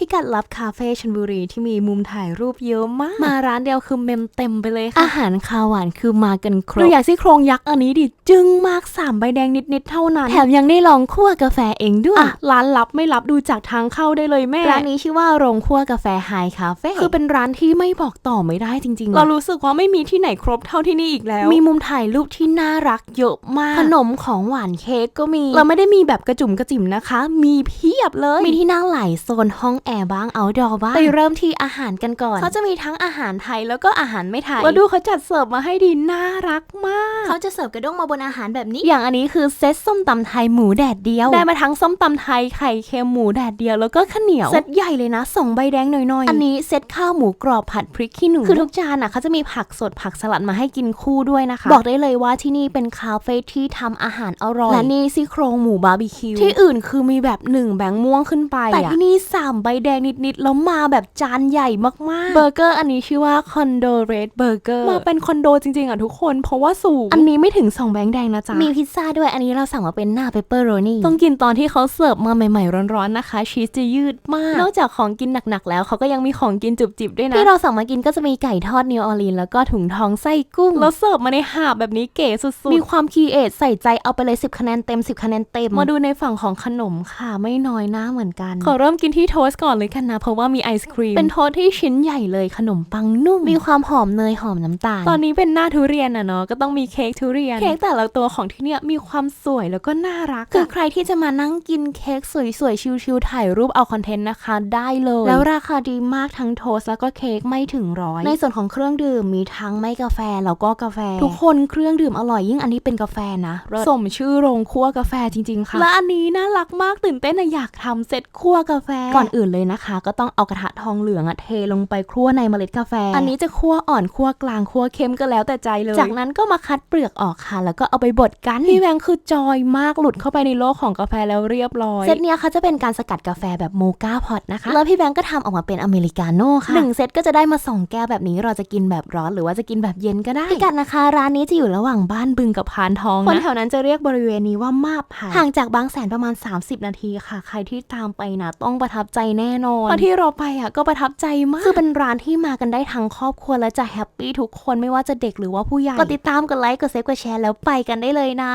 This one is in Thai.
พิกัดลับคาเฟ่ชลบุรีที่มีมุมถ่ายรูปเยอะมาก มาร้านเดียวคือเมมเต็มไปเลยค่ะ อาหารคาวหวานคือมากันครบดูอยากซี่โครงยักษ์อันนี้ดิจึ้งมากสามใบแดงนิดๆเท่านั้น แถมยังได้ลองคั่วกาแฟเองด้วย อะ ร้านลับไม่รับดูจากทางเข้าได้เลยแม่ ร้านนี้ชื่อว่าโรงคั่วกาแฟไฮคาเฟ่คือเป็นร้านที่ไม่บอกต่อไม่ได้จริงๆ เรารู้สึกว่าไม่มีที่ไหนครบเท่าที่นี่อีกแล้ว มีมุมถ่ายรูปที่น่ารักเยอะมาก ขนมของหวานเค้กก็มี เราไม่ได้มีแบบกระจุ่มกระจิ๋มนะคะ มีเพียบเลย มีที่นั่งหลายโซนห้องแอร์บ้างเอาดอบ้างไปเริ่มที่อาหารกันก่อน เขาจะมีทั้งอาหารไทยแล้วก็อาหารไม่ไทยแล้วดูเขาจัดเสิร์ฟมาให้ดีน่ารักมาก เขาจะเสิร์ฟกระด้งมาบนอาหารแบบนี้ อย่างอันนี้คือเซตส้มตำไทยหมูแดดเดียว ได้มาทั้งส้มตำไทยไข่เค็มหมูแดดเดียวแล้วก็ข้าวเหนียว เซตใหญ่เลยนะสองใบแดงหน่อยๆ อันนี้เซตข้าวหมูกรอบผัดพริกขี้หนู คือทุกจานอะเขาจะมีผักสดผักสลัดมาให้กินคู่ด้วยนะคะ บอกได้เลยว่าที่นี่เป็นคาเฟ่ที่ทำอาหารอร่อย และนี่ซี่โครงหมูบาร์บีคิว ที่อื่นคือมีแบบหนึ่งแบงค์ม่วงขึ้นไปแต่ที่นี่สามใบแดงนิดๆ แล้วมาแบบจานใหญ่มากๆ เบอร์เกอร์อันนี้ชื่อว่าคอนโดเรดเบอร์เกอร์มาเป็นคอนโดจริงๆ อะทุกคน เพราะว่าสูง อันนี้ไม่ถึง 2 แบงค์แดงนะจ๊ะ มีพิซซ่าด้วยอันนี้เราสั่งมาเป็นหน้าเปเปอร์โรนี่ต้องกินตอนที่เขาเสิร์ฟมาใหม่ๆ ร้อนๆนะคะ ชีสจะยืดมาก นอกจากของกินหนักๆ แล้วเขาก็ยังมีของกินจุบจิบด้วยนะที่เราสั่งมากินก็จะมีไก่ทอดนิวออร์ลีนแล้วก็ถุงทองไส้กุ้งแล้วเสิร์ฟมาในหาบแบบนี้เก๋สุดๆมีความคีเอทใส่ใจเอาไปเลย 10 คะแนนเต็ม 10 คะแนนเต็มมาดูในฝั่งของขนมค่ะไม่น้อยหน้าเหมือนกันขอเริ่มกินที่โทสต์ก่อนเลยกันนะ เพราะว่ามีไอศครีม เป็นโทสต์ที่ชิ้นใหญ่เลยขนมปังนุ่ม มีความหอมเนยหอมน้ำตาล ตอนนี้เป็นหน้าทุเรียนอะเนาะก็ต้องมีเค้กทุเรียน เค้กแต่ละตัวของที่เนี่ยมีความสวยแล้วก็น่ารัก คือใครที่จะมานั่งกินเค้กสวยๆชิวๆถ่ายรูปเอาคอนเทนต์นะคะ ได้เลย แล้วราคาดีมากทั้งโทสต์แล้วก็เค้กไม่ถึงร้อยในส่วนของเครื่องดื่มมีทั้งไม่กาแฟแล้วก็กาแฟ ทุกคนเครื่องดื่มอร่อยยิ่งอันนี้เป็นกาแฟนะสมชื่อโรงคั่วกาแฟจริง ๆ ค่ะและอันนี้น่ารักมากตื่นเต้นอะอยากทำเซตคั่วกาแฟก่อนอื่นเลยนะคะ ก็ต้องเอากระทะทองเหลืองอะเทลงไปคั่วในเมล็ดกาแฟ อันนี้จะคั่วอ่อนคั่วกลางคั่วเค็มก็แล้วแต่ใจเลย จากนั้นก็มาคัดเปลือกออกค่ะ แล้วก็เอาไปบดกันพี่แวงคือจอยมากหลุดเข้าไปในโลกของกาแฟแล้วเรียบร้อย เซตเนี้ยเขาจะเป็นการสกัดกาแฟแบบโมกาพอตนะคะ แล้วพี่แบงก์ก็ทำออกมาเป็นอเมริกาโน่ค่ะหนึ่งเซตก็จะได้มาสองแก้วแบบนี้เราจะกินแบบร้อนหรือว่าจะกินแบบเย็นก็ได้พิกัดนะคะ ร้านนี้จะอยู่ระหว่างบ้านบึงกับพานทองคนนะแถวนั้นจะเรียกบริเวณนี้ว่ามาบผาห่างจากบางแสนประมาณ 30 นาทีค่ะ ใครที่ตามไปนะต้องประทับใจแน่นอนตอนที่เราไปอะก็ประทับใจมาก คือเป็นร้านที่มากันได้ทั้งครอบครัวและจะแฮปปี้ทุกคนไม่ว่าจะเด็กหรือว่าผู้ใหญ่กดติดตามกดไลค์กดเซฟกดแชร์แล้วไปกันได้เลยนะ